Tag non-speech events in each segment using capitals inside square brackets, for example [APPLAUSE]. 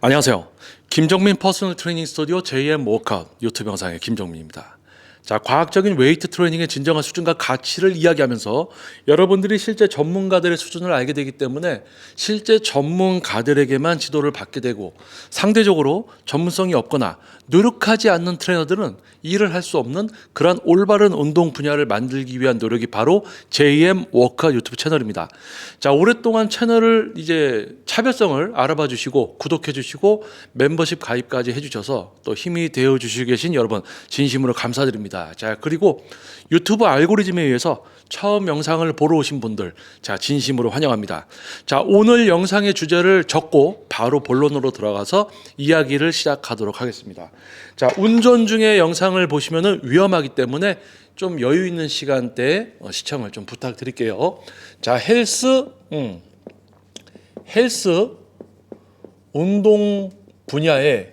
안녕하세요. 김정민 퍼스널 트레이닝 스튜디오 JM 워크아웃 유튜브 영상의 김정민입니다. 자, 과학적인 웨이트 트레이닝의 진정한 수준과 가치를 이야기하면서 여러분들이 실제 전문가들의 수준을 알게 되기 때문에 실제 전문가들에게만 지도를 받게 되고 상대적으로 전문성이 없거나 노력하지 않는 트레이너들은 일을 할 수 없는 그러한 올바른 운동 분야를 만들기 위한 노력이 바로 JM 워크아웃 유튜브 채널입니다. 자, 오랫동안 채널을 이제 차별성을 알아봐 주시고 구독해 주시고 멤버십 가입까지 해 주셔서 또 힘이 되어 주시고 계신 여러분 진심으로 감사드립니다. 자, 그리고 유튜브 알고리즘에 의해서 처음 영상을 보러 오신 분들 자, 진심으로 환영합니다. 자, 오늘 영상의 주제를 적고 바로 본론으로 들어가서 이야기를 시작하도록 하겠습니다. 자, 운전 중에 영상을 보시면은 위험하기 때문에 좀 여유 있는 시간대에 어, 시청을 좀 부탁드릴게요. 자, 헬스 음. 헬스 운동 분야에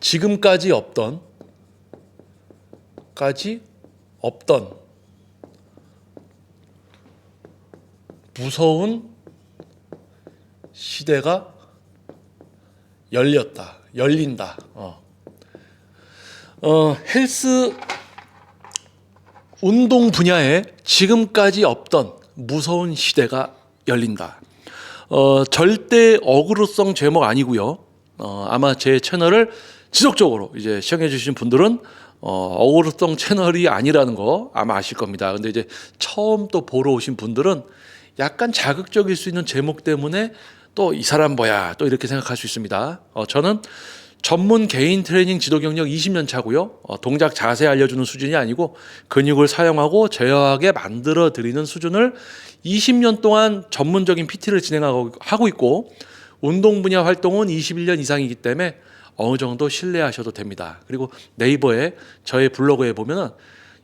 지금까지 없던 까지 없던 무서운 시대가 열렸다. 열린다. 어. 어, 헬스 운동 분야에 지금까지 없던 무서운 시대가 열린다. 어, 절대 어그로성 제목 아니고요. 어, 아마 제 채널을 지속적으로 이제 시청해 주신 분들은 어, 어그로성 채널이 아니라는 거 아마 아실 겁니다. 근데 이제 처음 또 보러 오신 분들은 약간 자극적일 수 있는 제목 때문에 또 이 사람 뭐야 또 이렇게 생각할 수 있습니다. 어, 저는 전문 개인 트레이닝 지도 경력 20년 차고요. 어, 동작 자세 알려주는 수준이 아니고 근육을 사용하고 제어하게 만들어 드리는 수준을 20년 동안 전문적인 PT를 진행하고 하고 있고 운동 분야 활동은 21년 이상이기 때문에 어느 정도 신뢰하셔도 됩니다. 그리고 네이버에 저의 블로그에 보면은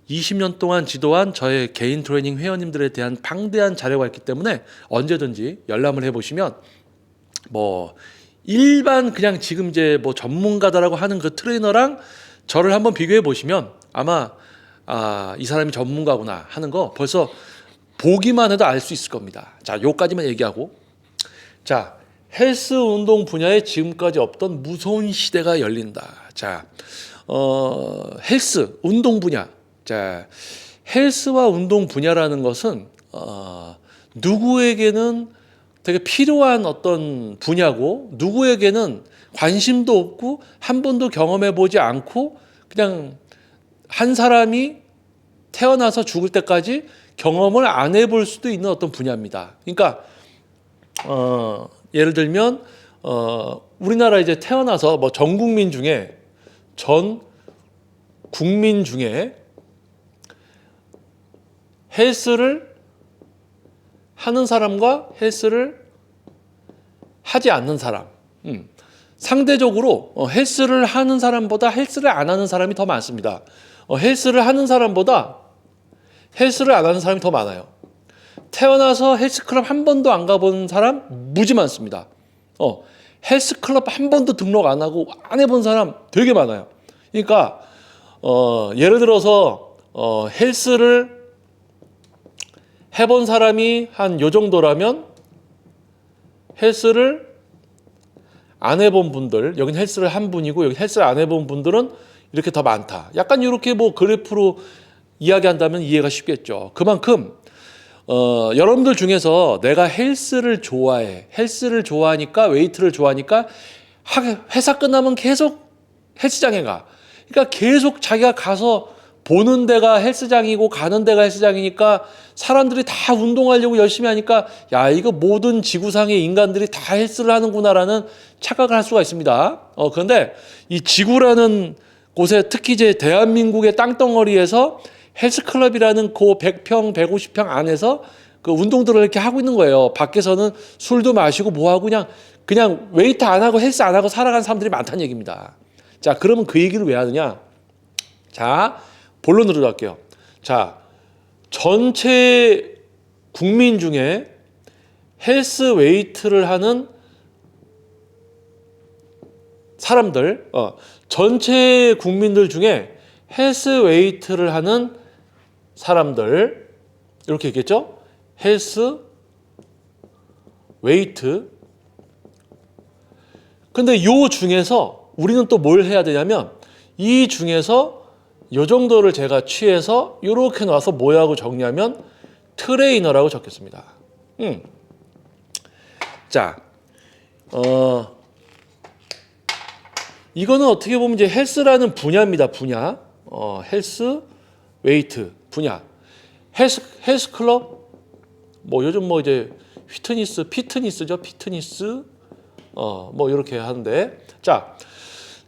20년 동안 지도한 저의 개인 트레이닝 회원님들에 대한 방대한 자료가 있기 때문에 언제든지 열람을 해보시면 뭐 일반 그냥 지금 이제 뭐 전문가다라고 하는 그 트레이너랑 저를 한번 비교해 보시면 아마 아, 이 사람이 전문가구나 하는 거 벌써 보기만 해도 알 수 있을 겁니다. 자, 요까지만 얘기하고 자, 헬스 운동 분야에 지금까지 없던 무서운 시대가 열린다. 자, 어, 헬스 운동 분야. 자, 헬스와 운동 분야라는 것은 어, 누구에게는 되게 필요한 어떤 분야고 누구에게는 관심도 없고 한 번도 경험해 보지 않고 그냥 한 사람이 태어나서 죽을 때까지 경험을 안 해볼 수도 있는 어떤 분야입니다. 그러니까 어, 예를 들면 어, 우리나라 이제 태어나서 뭐 전 국민 중에 전 국민 중에 헬스를 하는 사람과 헬스를 하지 않는 사람. 음. 상대적으로 어, 헬스를 하는 사람보다 헬스를 안 하는 사람이 더 많습니다. 어, 헬스를 하는 사람보다 헬스를 안 하는 사람이 더 많아요. 태어나서 헬스클럽 한 번도 안 가본 사람 무지 많습니다. 어, 헬스클럽 한 번도 등록 안 하고 안 해본 사람 되게 많아요. 그러니까 어, 예를 들어서 어, 헬스를 해본 사람이 한 요 정도라면 헬스를 안 해본 분들, 여긴 헬스를 한 분이고 여기 헬스를 안 해본 분들은 이렇게 더 많다. 약간 이렇게 뭐 그래프로 이야기한다면 이해가 쉽겠죠. 그만큼 어, 여러분들 중에서 내가 헬스를 좋아해, 헬스를 좋아하니까 웨이트를 좋아하니까 하- 회사 끝나면 계속 헬스장에 가. 그러니까 계속 자기가 가서 보는 데가 헬스장이고 가는 데가 헬스장이니까 사람들이 다 운동하려고 열심히 하니까 야 이거 모든 지구상의 인간들이 다 헬스를 하는구나라는 착각을 할 수가 있습니다. 어 그런데 이 지구라는 곳에 특히 이제 대한민국의 땅덩어리에서 헬스클럽이라는 그 100평, 150평 안에서 그 운동들을 이렇게 하고 있는 거예요. 밖에서는 술도 마시고 뭐 하고 그냥 그냥 웨이트 안 하고 헬스 안 하고 살아가는 사람들이 많다는 얘기입니다. 자, 그러면 그 얘기를 왜 하느냐? 자, 본론으로 갈게요. 자, 전체 국민 중에 헬스 웨이트를 하는 사람들, 어, 전체 국민들 중에 헬스 웨이트를 하는 사람들, 이렇게 있겠죠? 헬스 웨이트 근데 요 중에서 우리는 또 뭘 해야 되냐면 이 중에서 요 정도를 제가 취해서 요렇게 놔서 뭐라고 정리하면 트레이너라고 적겠습니다. 음. 자, 어, 이거는 어떻게 보면 이제 헬스라는 분야입니다. 분야. 어, 헬스, 웨이트 분야. 헬스 헬스 클럽 뭐 요즘 뭐 이제 휘트니스, 피트니스죠. 피트니스. 어, 뭐 이렇게 하는데. 자,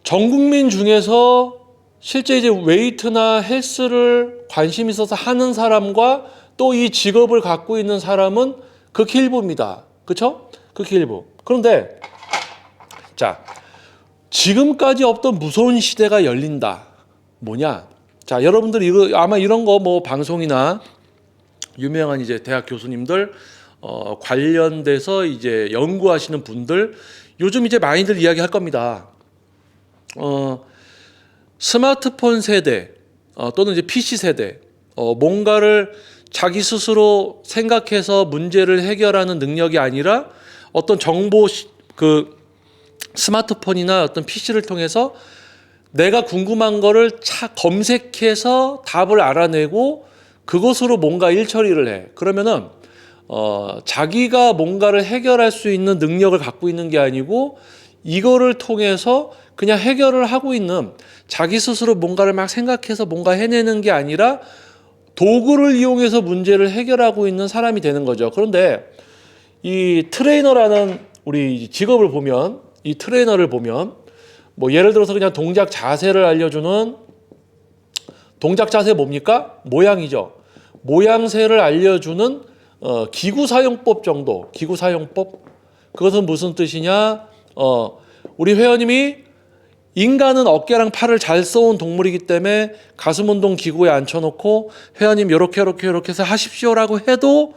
전 국민 중에서 실제 이제 웨이트나 헬스를 관심 있어서 하는 사람과 또 이 직업을 갖고 있는 사람은 극히 일부입니다. 그렇죠? 극히 일부. 그런데 자, 지금까지 없던 무서운 시대가 열린다. 뭐냐? 자, 여러분들 이거 아마 이런 거 뭐 방송이나 유명한 이제 대학 교수님들 어, 관련돼서 이제 연구하시는 분들 요즘 이제 많이들 이야기할 겁니다. 어, 스마트폰 세대 어, 또는 이제 PC 세대 어, 뭔가를 자기 스스로 생각해서 문제를 해결하는 능력이 아니라 어떤 정보 시- 그 스마트폰이나 어떤 PC를 통해서 내가 궁금한 거를 차 검색해서 답을 알아내고 그것으로 뭔가 일처리를 해. 그러면은 어, 자기가 뭔가를 해결할 수 있는 능력을 갖고 있는 게 아니고 이거를 통해서 그냥 해결을 하고 있는 자기 스스로 뭔가를 막 생각해서 뭔가 해내는 게 아니라 도구를 이용해서 문제를 해결하고 있는 사람이 되는 거죠. 그런데 이 트레이너라는 우리 직업을 보면 이 트레이너를 보면 뭐 예를 들어서 그냥 동작 자세를 알려주는 동작 자세 뭡니까? 모양이죠. 모양새를 알려주는 어, 기구 사용법 정도. 기구 사용법. 그것은 무슨 뜻이냐? 어, 우리 회원님이 인간은 어깨랑 팔을 잘 써온 동물이기 때문에 가슴 운동 기구에 앉혀놓고 회원님 요렇게 요렇게 요렇게 해서 하십시오라고 해도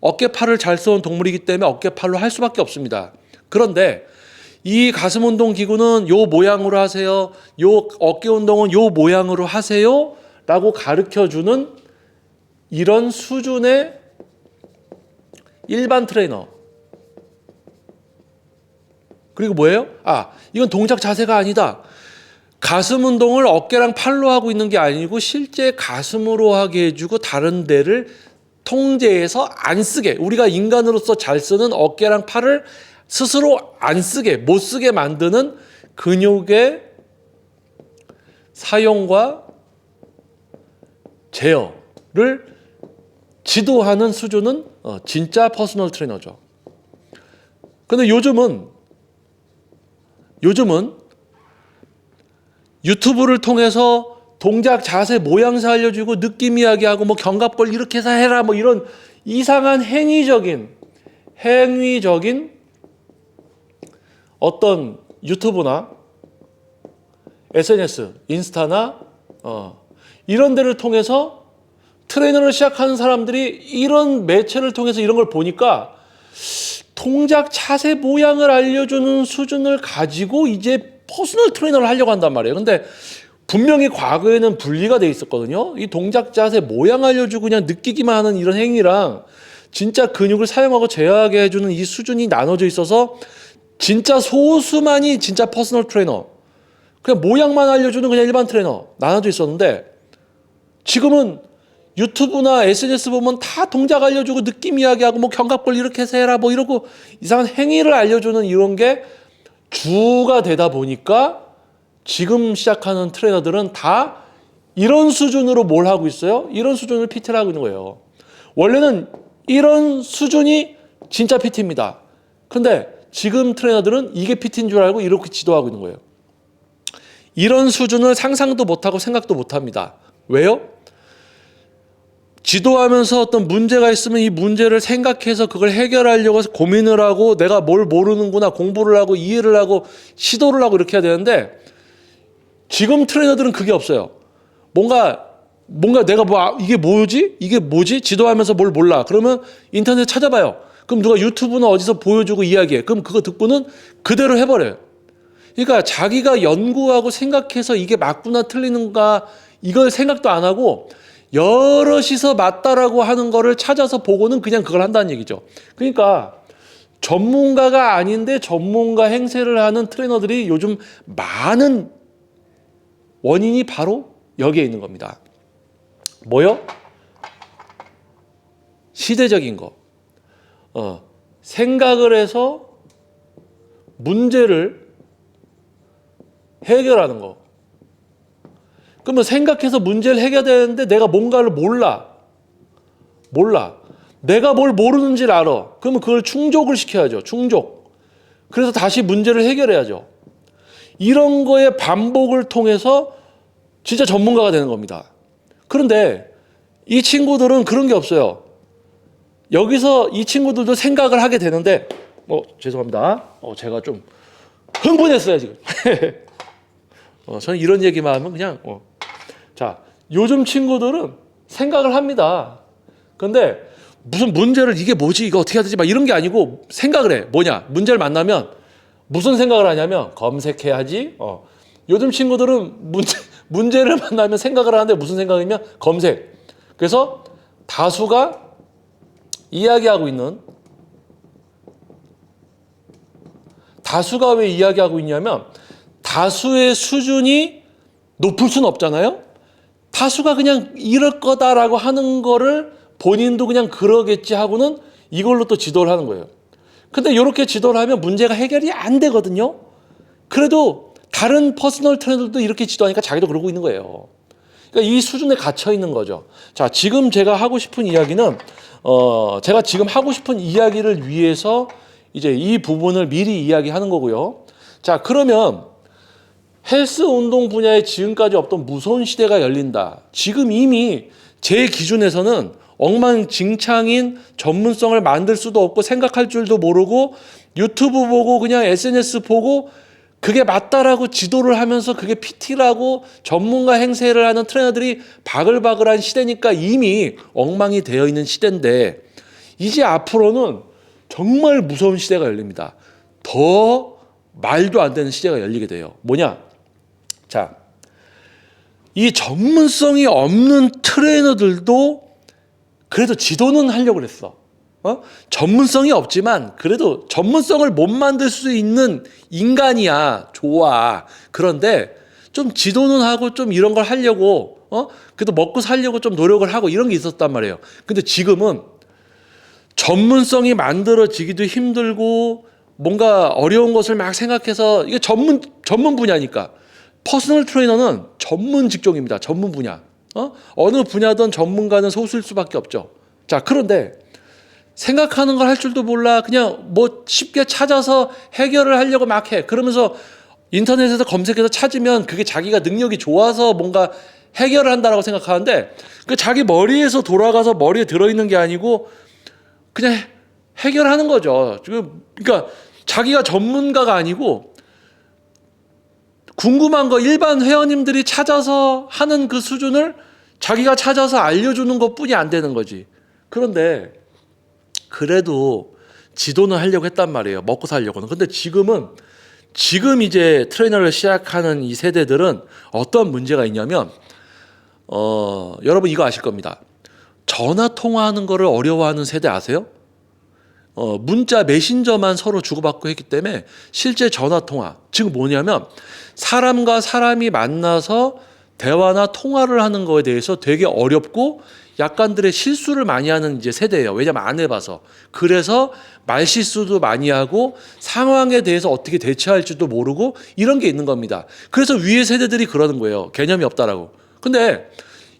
어깨 팔을 잘 써온 동물이기 때문에 어깨 팔로 할 수밖에 없습니다. 그런데 이 가슴 운동 기구는 요 모양으로 하세요. 요 어깨 운동은 요 모양으로 하세요 라고 가르쳐 주는 이런 수준의 일반 트레이너. 그리고 뭐예요? 아, 이건 동작 자세가 아니다. 가슴 운동을 어깨랑 팔로 하고 있는 게 아니고 실제 가슴으로 하게 해주고 다른 데를 통제해서 안 쓰게 우리가 인간으로서 잘 쓰는 어깨랑 팔을 스스로 안 쓰게 못 쓰게 만드는 근육의 사용과 제어를 지도하는 수준은 어, 진짜 퍼스널 트레이너죠. 근데 요즘은 요즘은 유튜브를 통해서 동작 자세 모양새 알려주고 느낌 이야기하고 뭐 견갑골 이렇게 해서 해라 뭐 이런 이상한 행위적인 행위적인 어떤 유튜브나 SNS, 인스타나 어, 이런 데를 통해서 트레이너를 시작하는 사람들이 이런 매체를 통해서 이런 걸 보니까 동작 자세 모양을 알려주는 수준을 가지고 이제 퍼스널 트레이너를 하려고 한단 말이에요. 근데 분명히 과거에는 분리가 돼 있었거든요. 이 동작 자세 모양 알려주고 그냥 느끼기만 하는 이런 행위랑 진짜 근육을 사용하고 제어하게 해주는 이 수준이 나눠져 있어서 진짜 소수만이 진짜 퍼스널 트레이너. 그냥 모양만 알려주는 그냥 일반 트레이너 나눠져 있었는데 지금은 유튜브나 SNS 보면 다 동작 알려주고 느낌 이야기하고 뭐 견갑골 이렇게 해서 해라 뭐 이러고 이상한 행위를 알려주는 이런 게 주가 되다 보니까 지금 시작하는 트레이너들은 다 이런 수준으로 뭘 하고 있어요? 이런 수준을 PT를 하고 있는 거예요. 원래는 이런 수준이 진짜 PT입니다. 근데 지금 트레이너들은 이게 PT인 줄 알고 이렇게 지도하고 있는 거예요. 이런 수준을 상상도 못하고 생각도 못합니다. 왜요? 지도하면서 어떤 문제가 있으면 이 문제를 생각해서 그걸 해결하려고 고민을 하고 내가 뭘 모르는구나 공부를 하고 이해를 하고 시도를 하고 이렇게 해야 되는데 지금 트레이너들은 그게 없어요. 뭔가 뭔가 내가 뭐 아, 이게 뭐지? 이게 뭐지? 지도하면서 뭘 몰라. 그러면 인터넷 찾아봐요. 그럼 누가 유튜브나 어디서 보여주고 이야기해. 그럼 그거 듣고는 그대로 해버려요. 그러니까 자기가 연구하고 생각해서 이게 맞구나 틀리는가 이걸 생각도 안 하고 여럿이서 맞다라고 하는 거를 찾아서 보고는 그냥 그걸 한다는 얘기죠. 그러니까 전문가가 아닌데 전문가 행세를 하는 트레이너들이 요즘 많은 원인이 바로 여기에 있는 겁니다. 뭐요? 시대적인 거. 어, 생각을 해서 문제를 해결하는 거. 그러면 생각해서 문제를 해결되는데 내가 뭔가를 몰라. 몰라. 내가 뭘 모르는지를 알아. 그러면 그걸 충족을 시켜야죠. 충족. 그래서 다시 문제를 해결해야죠. 이런 거의 반복을 통해서 진짜 전문가가 되는 겁니다. 그런데 이 친구들은 그런 게 없어요. 여기서 이 친구들도 생각을 하게 되는데, 어, 죄송합니다. 어, 제가 좀 흥분했어요, 지금. [LAUGHS] 어, 저는 이런 얘기만 하면 그냥, 어. 자, 요즘 친구들은 생각을 합니다. 근데 무슨 문제를 이게 뭐지, 이거 어떻게 해야 되지, 막 이런 게 아니고 생각을 해. 뭐냐? 문제를 만나면 무슨 생각을 하냐면 검색해야지. 어. 요즘 친구들은 문제, [LAUGHS] 문제를 만나면 생각을 하는데 무슨 생각이면 검색. 그래서 다수가 이야기하고 있는 다수가 왜 이야기하고 있냐면 다수의 수준이 높을 수는 없잖아요. 다수가 그냥 이럴 거다라고 하는 거를 본인도 그냥 그러겠지 하고는 이걸로 또 지도를 하는 거예요. 근데 이렇게 지도를 하면 문제가 해결이 안 되거든요. 그래도 다른 퍼스널 트레이너들도 이렇게 지도하니까 자기도 그러고 있는 거예요. 그러니까 이 수준에 갇혀 있는 거죠. 자, 지금 제가 하고 싶은 이야기는 어, 제가 지금 하고 싶은 이야기를 위해서 이제 이 부분을 미리 이야기하는 거고요. 자, 그러면 헬스 운동 분야에 지금까지 없던 무서운 시대가 열린다. 지금 이미 제 기준에서는 엉망진창인 전문성을 만들 수도 없고 생각할 줄도 모르고 유튜브 보고 그냥 SNS 보고 그게 맞다라고 지도를 하면서 그게 PT라고 전문가 행세를 하는 트레이너들이 바글바글한 시대니까 이미 엉망이 되어 있는 시대인데 이제 앞으로는 정말 무서운 시대가 열립니다. 더 말도 안 되는 시대가 열리게 돼요. 뭐냐? 자, 이 전문성이 없는 트레이너들도 그래도 지도는 하려고 그랬어. 어? 전문성이 없지만 그래도 전문성을 못 만들 수 있는 인간이야. 좋아. 그런데 좀 지도는 하고 좀 이런 걸 하려고 어? 그래도 먹고 살려고 좀 노력을 하고 이런 게 있었단 말이에요. 근데 지금은 전문성이 만들어지기도 힘들고 뭔가 어려운 것을 막 생각해서 이게 전문 전문 분야니까 퍼스널 트레이너는 전문 직종입니다. 전문 분야. 어? 어느 분야든 전문가는 소수일 수밖에 없죠. 자, 그런데 생각하는 걸 할 줄도 몰라. 그냥 뭐 쉽게 찾아서 해결을 하려고 막 해. 그러면서 인터넷에서 검색해서 찾으면 그게 자기가 능력이 좋아서 뭔가 해결을 한다라고 생각하는데 그 자기 머리에서 돌아가서 머리에 들어있는 게 아니고 그냥 해- 해결하는 거죠. 그러니까 자기가 전문가가 아니고 궁금한 거 일반 회원님들이 찾아서 하는 그 수준을 자기가 찾아서 알려주는 것 뿐이 안 되는 거지. 그런데 그래도 지도는 하려고 했단 말이에요. 먹고 살려고는. 근데 지금은 지금 이제 트레이너를 시작하는 이 세대들은 어떤 문제가 있냐면 어, 여러분 이거 아실 겁니다. 전화 통화하는 거를 어려워하는 세대 아세요? 어, 문자 메신저만 서로 주고받고 했기 때문에 실제 전화 통화 지금 뭐냐면 사람과 사람이 만나서 대화나 통화를 하는 거에 대해서 되게 어렵고 약간들의 실수를 많이 하는 이제 세대예요. 왜냐면 안 해봐서. 그래서 말실수도 많이 하고 상황에 대해서 어떻게 대처할지도 모르고 이런 게 있는 겁니다. 그래서 위에 세대들이 그러는 거예요. 개념이 없다라고. 근데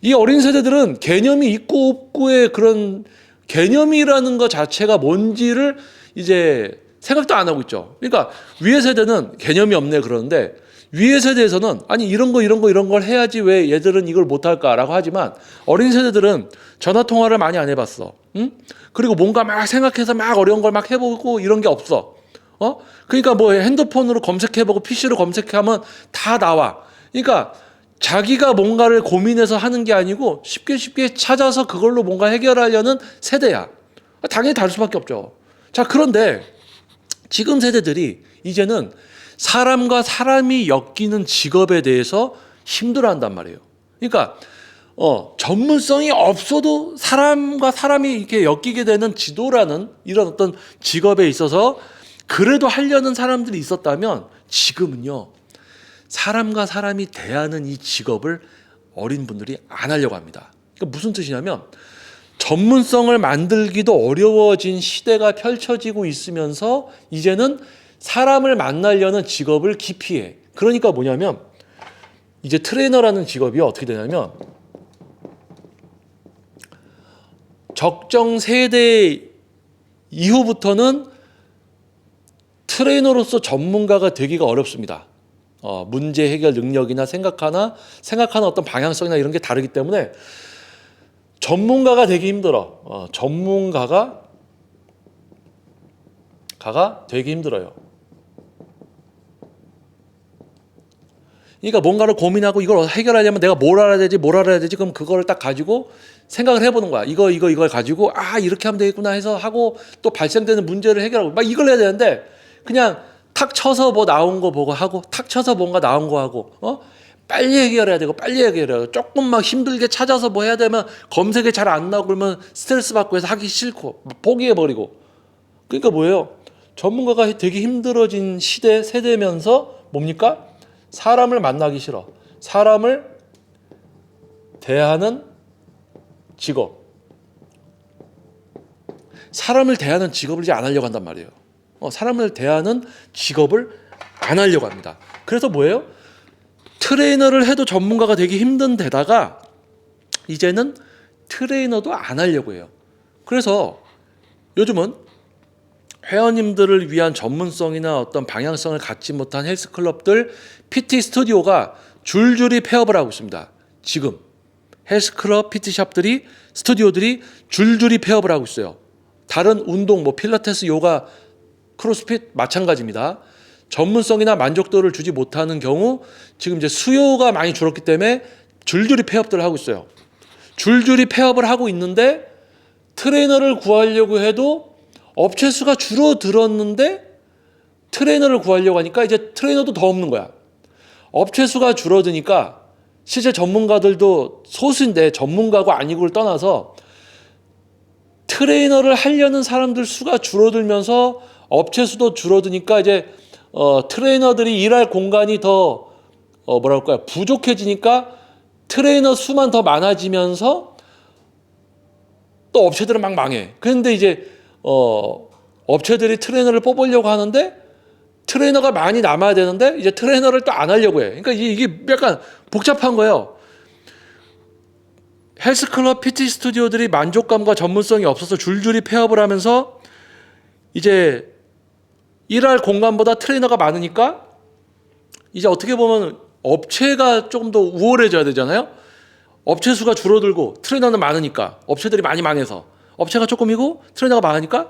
이 어린 세대들은 개념이 있고 없고의 그런 개념이라는 것 자체가 뭔지를 이제 생각도 안 하고 있죠. 그러니까 위에 세대는 개념이 없네 그러는데 위에 세대에서는 아니 이런 거 이런 거 이런 걸 해야지 왜 얘들은 이걸 못 할까라고 하지만 어린 세대들은 전화 통화를 많이 안 해봤어. 응? 그리고 뭔가 막 생각해서 막 어려운 걸 막 해보고 이런 게 없어. 어? 그러니까 뭐 핸드폰으로 검색해보고 PC로 검색하면 다 나와. 그러니까 자기가 뭔가를 고민해서 하는 게 아니고 쉽게 쉽게 찾아서 그걸로 뭔가 해결하려는 세대야. 당연히 다를 수밖에 없죠. 자, 그런데 지금 세대들이 이제는 사람과 사람이 엮이는 직업에 대해서 힘들어 한단 말이에요. 그러니까 어, 전문성이 없어도 사람과 사람이 이렇게 엮이게 되는 지도라는 이런 어떤 직업에 있어서 그래도 하려는 사람들이 있었다면 지금은요. 사람과 사람이 대하는 이 직업을 어린 분들이 안 하려고 합니다. 그러니까 무슨 뜻이냐면 전문성을 만들기도 어려워진 시대가 펼쳐지고 있으면서 이제는 사람을 만나려는 직업을 기피해. 그러니까 뭐냐면 이제 트레이너라는 직업이 어떻게 되냐면 적정 세대 이후부터는 트레이너로서 전문가가 되기가 어렵습니다. 어, 문제 해결 능력이나 생각하나 생각하는 어떤 방향성이나 이런 게 다르기 때문에 전문가가 되기 힘들어. 어, 전문가가 가가 되기 힘들어요. 그러니까 뭔가를 고민하고 이걸 해결하려면 내가 뭘 알아야 되지, 뭘 알아야 되지, 그럼 그걸 딱 가지고 생각을 해보는 거야. 이거, 이거, 이걸 가지고 아 이렇게 하면 되겠구나 해서 하고 또 발생되는 문제를 해결하고 막 이걸 해야 되는데 그냥 탁 쳐서 뭐 나온 거 보고 하고 탁 쳐서 뭔가 나온 거 하고 어 빨리 해결해야 되고 빨리 해결해야 되고 조금 막 힘들게 찾아서 뭐 해야 되면 검색에 잘 안 나오고 그러면 스트레스 받고 해서 하기 싫고 포기해 버리고 그러니까 뭐예요? 전문가가 되기 힘들어진 시대 세대면서 뭡니까? 사람을 만나기 싫어. 사람을 대하는 직업. 사람을 대하는 직업을 이제 안 하려고 한단 말이에요. 어, 사람을 대하는 직업을 안 하려고 합니다. 그래서 뭐예요? 트레이너를 해도 전문가가 되기 힘든 데다가 이제는 트레이너도 안 하려고 해요. 그래서 요즘은 회원님들을 위한 전문성이나 어떤 방향성을 갖지 못한 헬스클럽들 PT 스튜디오가 줄줄이 폐업을 하고 있습니다. 지금 헬스클럽 PT샵들이 스튜디오들이 줄줄이 폐업을 하고 있어요. 다른 운동 뭐 필라테스, 요가, 크로스핏 마찬가지입니다. 전문성이나 만족도를 주지 못하는 경우 지금 이제 수요가 많이 줄었기 때문에 줄줄이 폐업들을 하고 있어요. 줄줄이 폐업을 하고 있는데 트레이너를 구하려고 해도 업체 수가 줄어들었는데 트레이너를 구하려고 하니까 이제 트레이너도 더 없는 거야. 업체 수가 줄어드니까 실제 전문가들도 소수인데 전문가고 아니고를 떠나서 트레이너를 하려는 사람들 수가 줄어들면서 업체 수도 줄어드니까 이제 어, 트레이너들이 일할 공간이 더 어, 뭐라 할까요 부족해지니까 트레이너 수만 더 많아지면서 또 업체들은 막 망해. 그런데 이제 어, 업체들이 트레이너를 뽑으려고 하는데 트레이너가 많이 남아야 되는데 이제 트레이너를 또 안 하려고 해. 그러니까 이게, 약간 복잡한 거예요. 헬스클럽 PT 스튜디오들이 만족감과 전문성이 없어서 줄줄이 폐업을 하면서 이제 일할 공간보다 트레이너가 많으니까 이제 어떻게 보면 업체가 조금 더 우월해져야 되잖아요. 업체 수가 줄어들고 트레이너는 많으니까 업체들이 많이 망해서 업체가 조금이고 트레이너가 많으니까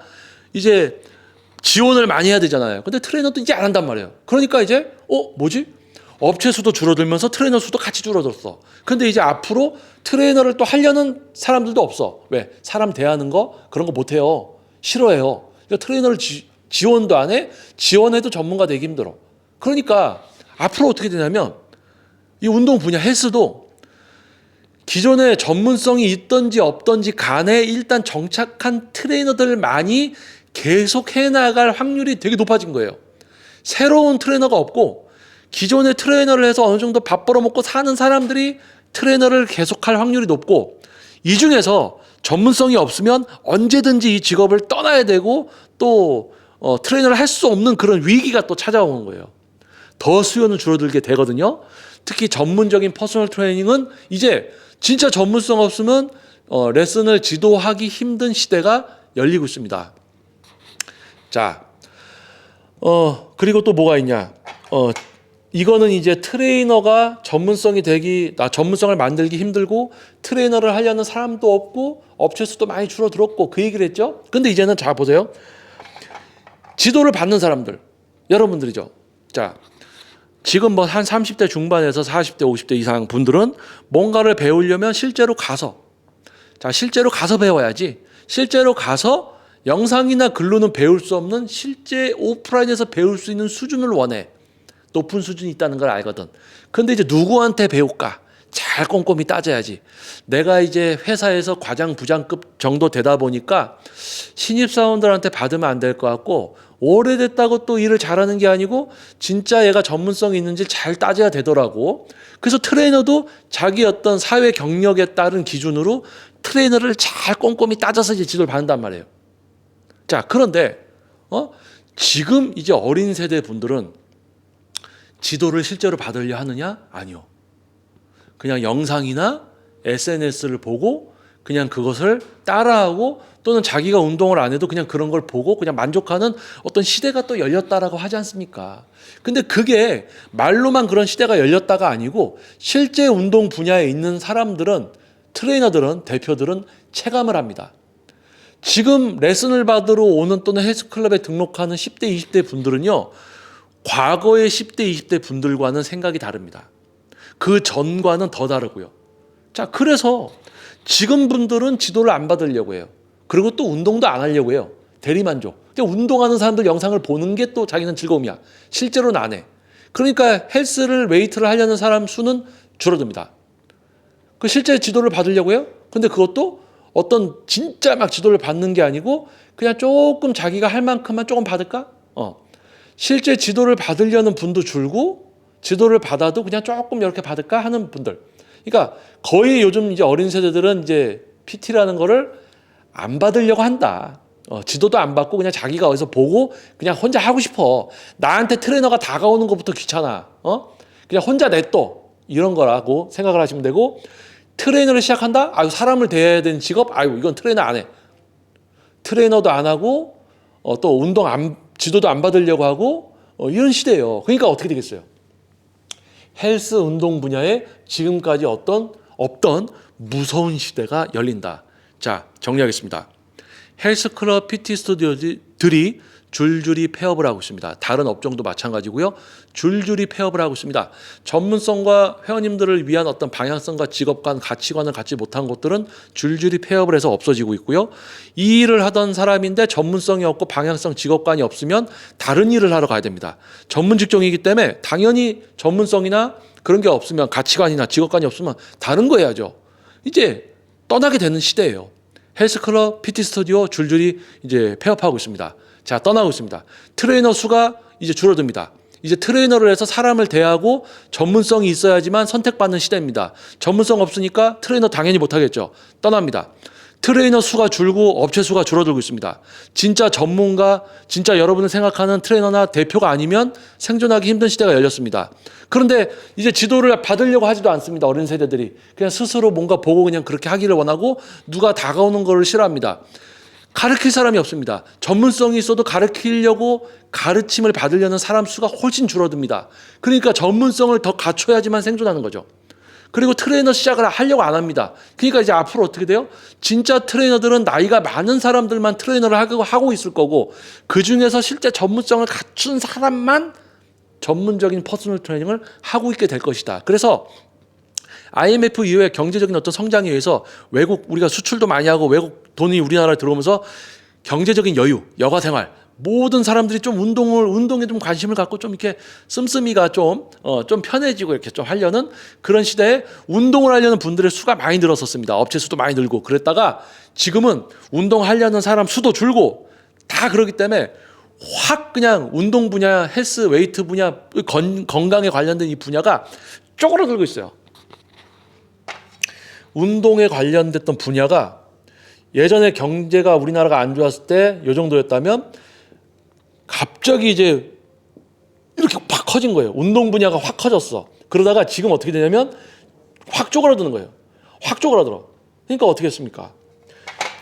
이제 지원을 많이 해야 되잖아요. 근데 트레이너도 이제 안 한단 말이에요. 그러니까 이제 어 뭐지? 업체 수도 줄어들면서 트레이너 수도 같이 줄어들었어. 근데 이제 앞으로 트레이너를 또 하려는 사람들도 없어. 왜? 사람 대하는 거 그런 거 못해요. 싫어해요. 그러니까 트레이너를 지, 지원도 안 해. 지원해도 전문가 되기 힘들어. 그러니까 앞으로 어떻게 되냐면 이 운동 분야 헬스도 기존에 전문성이 있던지 없던지 간에 일단 정착한 트레이너들만이 계속 해나갈 확률이 되게 높아진 거예요. 새로운 트레이너가 없고 기존의 트레이너를 해서 어느 정도 밥 벌어먹고 사는 사람들이 트레이너를 계속할 확률이 높고 이 중에서 전문성이 없으면 언제든지 이 직업을 떠나야 되고 또 어, 트레이너를 할 수 없는 그런 위기가 또 찾아오는 거예요. 더 수요는 줄어들게 되거든요. 특히 전문적인 퍼스널 트레이닝은 이제 진짜 전문성 없으면 어, 레슨을 지도하기 힘든 시대가 열리고 있습니다. 자, 어, 그리고 또 뭐가 있냐. 어, 이거는 이제 트레이너가 전문성이 되기, 나 전문성을 만들기 힘들고 트레이너를 하려는 사람도 없고 업체 수도 많이 줄어들었고 그 얘기를 했죠. 근데 이제는 자, 보세요. 지도를 받는 사람들, 여러분들이죠. 자, 지금 뭐 한 30대 중반에서 40대, 50대 이상 분들은 뭔가를 배우려면 실제로 가서, 자, 실제로 가서 배워야지. 실제로 가서 영상이나 글로는 배울 수 없는 실제 오프라인에서 배울 수 있는 수준을 원해. 높은 수준이 있다는 걸 알거든. 근데 이제 누구한테 배울까? 잘 꼼꼼히 따져야지. 내가 이제 회사에서 과장 부장급 정도 되다 보니까 신입 사원들한테 받으면 안 될 것 같고 오래됐다고 또 일을 잘하는 게 아니고 진짜 얘가 전문성이 있는지 잘 따져야 되더라고. 그래서 트레이너도 자기 어떤 사회 경력에 따른 기준으로 트레이너를 잘 꼼꼼히 따져서 이제 지도를 받는단 말이에요. 자, 그런데 어? 지금 이제 어린 세대 분들은 지도를 실제로 받으려 하느냐? 아니요. 그냥 영상이나 SNS를 보고 그냥 그것을 따라하고 또는 자기가 운동을 안 해도 그냥 그런 걸 보고 그냥 만족하는 어떤 시대가 또 열렸다라고 하지 않습니까? 근데 그게 말로만 그런 시대가 열렸다가 아니고 실제 운동 분야에 있는 사람들은 트레이너들은 대표들은 체감을 합니다. 지금 레슨을 받으러 오는 또는 헬스클럽에 등록하는 10대, 20대 분들은요, 과거의 10대, 20대 분들과는 생각이 다릅니다. 그 전과는 더 다르고요. 자, 그래서 지금 분들은 지도를 안 받으려고 해요. 그리고 또 운동도 안 하려고 해요. 대리만족. 근데 운동하는 사람들 영상을 보는 게 또 자기는 즐거움이야. 실제로는 안 해. 그러니까 헬스를, 웨이트를 하려는 사람 수는 줄어듭니다. 그 실제 지도를 받으려고요? 근데 그것도 어떤 진짜 막 지도를 받는 게 아니고 그냥 조금 자기가 할 만큼만 조금 받을까? 어. 실제 지도를 받으려는 분도 줄고 지도를 받아도 그냥 조금 이렇게 받을까 하는 분들. 그러니까 거의 요즘 이제 어린 세대들은 이제 PT라는 거를 안 받으려고 한다. 어, 지도도 안 받고 그냥 자기가 어디서 보고 그냥 혼자 하고 싶어. 나한테 트레이너가 다가오는 것부터 귀찮아. 어? 그냥 혼자 냅둬. 이런 거라고 생각을 하시면 되고 트레이너를 시작한다? 아유 사람을 대해야 되는 직업? 아유 이건 트레이너 안 해. 트레이너도 안 하고 어, 또 운동 안 지도도 안 받으려고 하고 어, 이런 시대예요. 그러니까 어떻게 되겠어요? 헬스 운동 분야에 지금까지 어떤 없던 무서운 시대가 열린다. 자, 정리하겠습니다. 헬스클럽 PT 스튜디오들이 줄줄이 폐업을 하고 있습니다. 다른 업종도 마찬가지고요. 줄줄이 폐업을 하고 있습니다. 전문성과 회원님들을 위한 어떤 방향성과 직업관, 가치관을 갖지 못한 곳들은 줄줄이 폐업을 해서 없어지고 있고요. 이 일을 하던 사람인데 전문성이 없고 방향성, 직업관이 없으면 다른 일을 하러 가야 됩니다. 전문 직종이기 때문에 당연히 전문성이나 그런 게 없으면 가치관이나 직업관이 없으면 다른 거 해야죠. 이제 떠나게 되는 시대예요. 헬스클럽, PT 스튜디오 줄줄이 이제 폐업하고 있습니다. 자, 떠나고 있습니다. 트레이너 수가 이제 줄어듭니다. 이제 트레이너를 해서 사람을 대하고 전문성이 있어야지만 선택받는 시대입니다. 전문성 없으니까 트레이너 당연히 못하겠죠. 떠납니다. 트레이너 수가 줄고 업체 수가 줄어들고 있습니다. 진짜 전문가, 진짜 여러분을 생각하는 트레이너나 대표가 아니면 생존하기 힘든 시대가 열렸습니다. 그런데 이제 지도를 받으려고 하지도 않습니다. 어린 세대들이. 그냥 스스로 뭔가 보고 그냥 그렇게 하기를 원하고 누가 다가오는 거를 싫어합니다. 가르칠 사람이 없습니다. 전문성이 있어도 가르치려고 가르침을 받으려는 사람 수가 훨씬 줄어듭니다. 그러니까 전문성을 더 갖춰야지만 생존하는 거죠. 그리고 트레이너 시작을 하려고 안 합니다. 그러니까 이제 앞으로 어떻게 돼요? 진짜 트레이너들은 나이가 많은 사람들만 트레이너를 하고, 있을 거고 그 중에서 실제 전문성을 갖춘 사람만 전문적인 퍼스널 트레이닝을 하고 있게 될 것이다. 그래서 IMF 이후에 경제적인 어떤 성장에 의해서 외국 우리가 수출도 많이 하고 외국 돈이 우리나라에 들어오면서 경제적인 여유, 여가 생활 모든 사람들이 좀 운동을 운동에 좀 관심을 갖고 좀 이렇게 씀씀이가 좀 어, 좀 편해지고 이렇게 좀 하려는 그런 시대에 운동을 하려는 분들의 수가 많이 늘었었습니다. 업체 수도 많이 늘고 그랬다가 지금은 운동하려는 사람 수도 줄고 다 그러기 때문에 확 그냥 운동 분야, 헬스, 웨이트 분야, 건, 건강에 관련된 이 분야가 쪼그라들고 있어요. 운동에 관련됐던 분야가 예전에 경제가 우리나라가 안 좋았을 때이 정도였다면 갑자기 이제 이렇게 확 커진 거예요. 운동 분야가 확 커졌어. 그러다가 지금 어떻게 되냐면 확 쪼그라드는 거예요. 확 쪼그라들어. 그러니까 어떻게 했습니까?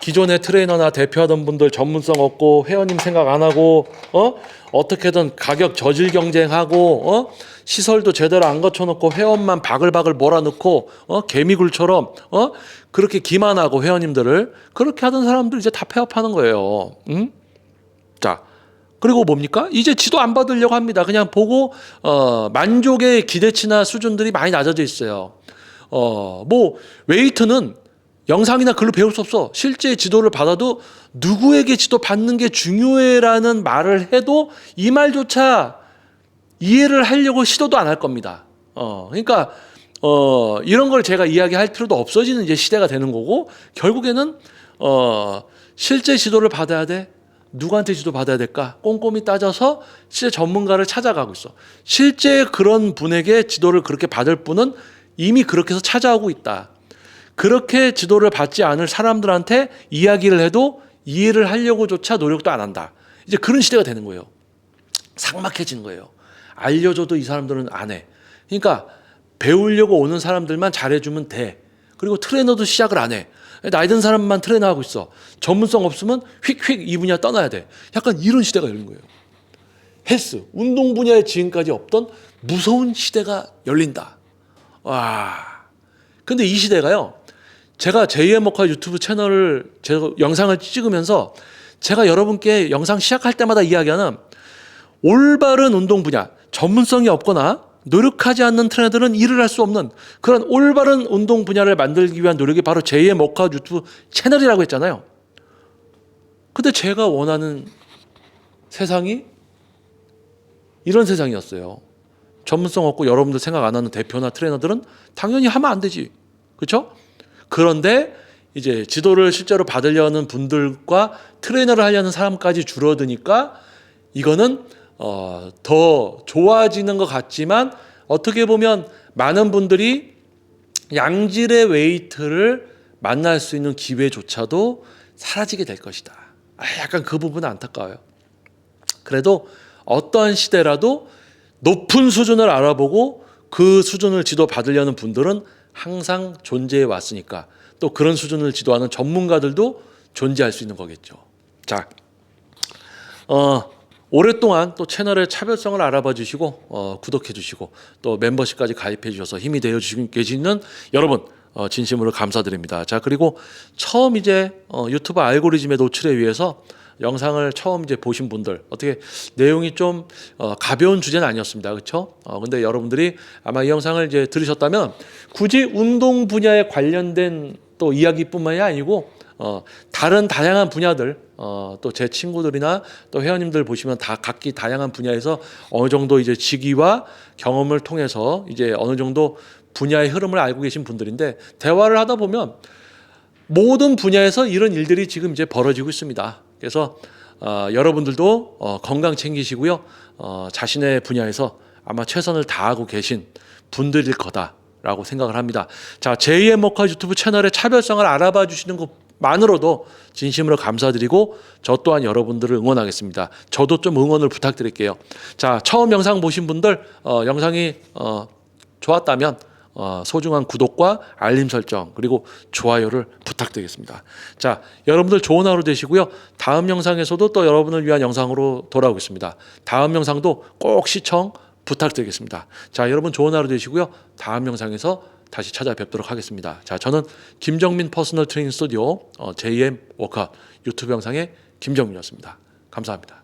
기존의 트레이너나 대표하던 분들 전문성 없고 회원님 생각 안 하고 어 어떻게든 가격 저질 경쟁하고 어 시설도 제대로 안 갖춰놓고 회원만 바글바글 몰아넣고 어 개미굴처럼 어 그렇게 기만하고 회원님들을 그렇게 하던 사람들 이제 다 폐업하는 거예요. 응? 자 그리고 뭡니까? 이제 지도 안 받으려고 합니다. 그냥 보고 어 만족의 기대치나 수준들이 많이 낮아져 있어요. 어뭐 웨이트는 영상이나 글로 배울 수 없어. 실제 지도를 받아도 누구에게 지도 받는 게 중요해라는 말을 해도 이 말조차 이해를 하려고 시도도 안 할 겁니다. 어, 그러니까 어, 이런 걸 제가 이야기할 필요도 없어지는 이제 시대가 되는 거고 결국에는 어, 실제 지도를 받아야 돼. 누구한테 지도 받아야 될까? 꼼꼼히 따져서 실제 전문가를 찾아가고 있어. 실제 그런 분에게 지도를 그렇게 받을 분은 이미 그렇게 해서 찾아오고 있다. 그렇게 지도를 받지 않을 사람들한테 이야기를 해도 이해를 하려고조차 노력도 안 한다. 이제 그런 시대가 되는 거예요. 삭막해지는 거예요. 알려줘도 이 사람들은 안 해. 그러니까 배우려고 오는 사람들만 잘해주면 돼. 그리고 트레이너도 시작을 안 해. 나이 든 사람만 트레이너 하고 있어. 전문성 없으면 휙휙 이 분야 떠나야 돼. 약간 이런 시대가 열린 거예요. 헬스, 운동 분야에 지금까지 없던 무서운 시대가 열린다. 와. 근데 이 시대가요. 제가 제2의 목화 유튜브 채널을 제가 영상을 찍으면서 제가 여러분께 영상 시작할 때마다 이야기하는 올바른 운동 분야, 전문성이 없거나 노력하지 않는 트레이너들은 일을 할 수 없는 그런 올바른 운동 분야를 만들기 위한 노력이 바로 제2의 목화 유튜브 채널이라고 했잖아요. 근데 제가 원하는 세상이 이런 세상이었어요. 전문성 없고 여러분들 생각 안 하는 대표나 트레이너들은 당연히 하면 안 되지. 그렇죠? 그런데 이제 지도를 실제로 받으려는 분들과 트레이너를 하려는 사람까지 줄어드니까 이거는 어, 더 좋아지는 것 같지만 어떻게 보면 많은 분들이 양질의 웨이트를 만날 수 있는 기회조차도 사라지게 될 것이다. 아, 약간 그 부분은 안타까워요. 그래도 어떠한 시대라도 높은 수준을 알아보고 그 수준을 지도 받으려는 분들은 항상 존재해 왔으니까 또 그런 수준을 지도하는 전문가들도 존재할 수 있는 거겠죠. 자, 어, 오랫동안 또 채널의 차별성을 알아봐 주시고 어, 구독해 주시고 또 멤버십까지 가입해 주셔서 힘이 되어 주시고 계시는 여러분 어, 진심으로 감사드립니다. 자 그리고 처음 이제 어, 유튜브 알고리즘에 노출에 위해서 영상을 처음 이제 보신 분들 어떻게 내용이 좀 어, 가벼운 주제는 아니었습니다. 그렇죠? 어, 근데 여러분들이 아마 이 영상을 이제 들으셨다면 굳이 운동 분야에 관련된 또 이야기뿐만이 아니고 어, 다른 다양한 분야들 어, 또 제 친구들이나 또 회원님들 보시면 다 각기 다양한 분야에서 어느 정도 이제 직위와 경험을 통해서 이제 어느 정도 분야의 흐름을 알고 계신 분들인데 대화를 하다 보면 모든 분야에서 이런 일들이 지금 이제 벌어지고 있습니다. 그래서 어, 여러분들도 어, 건강 챙기시고요. 어, 자신의 분야에서 아마 최선을 다하고 계신 분들일 거다라고 생각을 합니다. 자, 제2의 목화 유튜브 채널의 차별성을 알아봐 주시는 것만으로도 진심으로 감사드리고 저 또한 여러분들을 응원하겠습니다. 저도 좀 응원을 부탁드릴게요. 자, 처음 영상 보신 분들 어, 영상이 어, 좋았다면 어, 소중한 구독과 알림 설정 그리고 좋아요를 부탁드리겠습니다. 자, 여러분들 좋은 하루 되시고요. 다음 영상에서도 또 여러분을 위한 영상으로 돌아오겠습니다. 다음 영상도 꼭 시청 부탁드리겠습니다. 자, 여러분 좋은 하루 되시고요. 다음 영상에서 다시 찾아뵙도록 하겠습니다. 자, 저는 김정민 퍼스널 트레이닝 스튜디오 어, JM 워커 유튜브 영상의 김정민이었습니다. 감사합니다.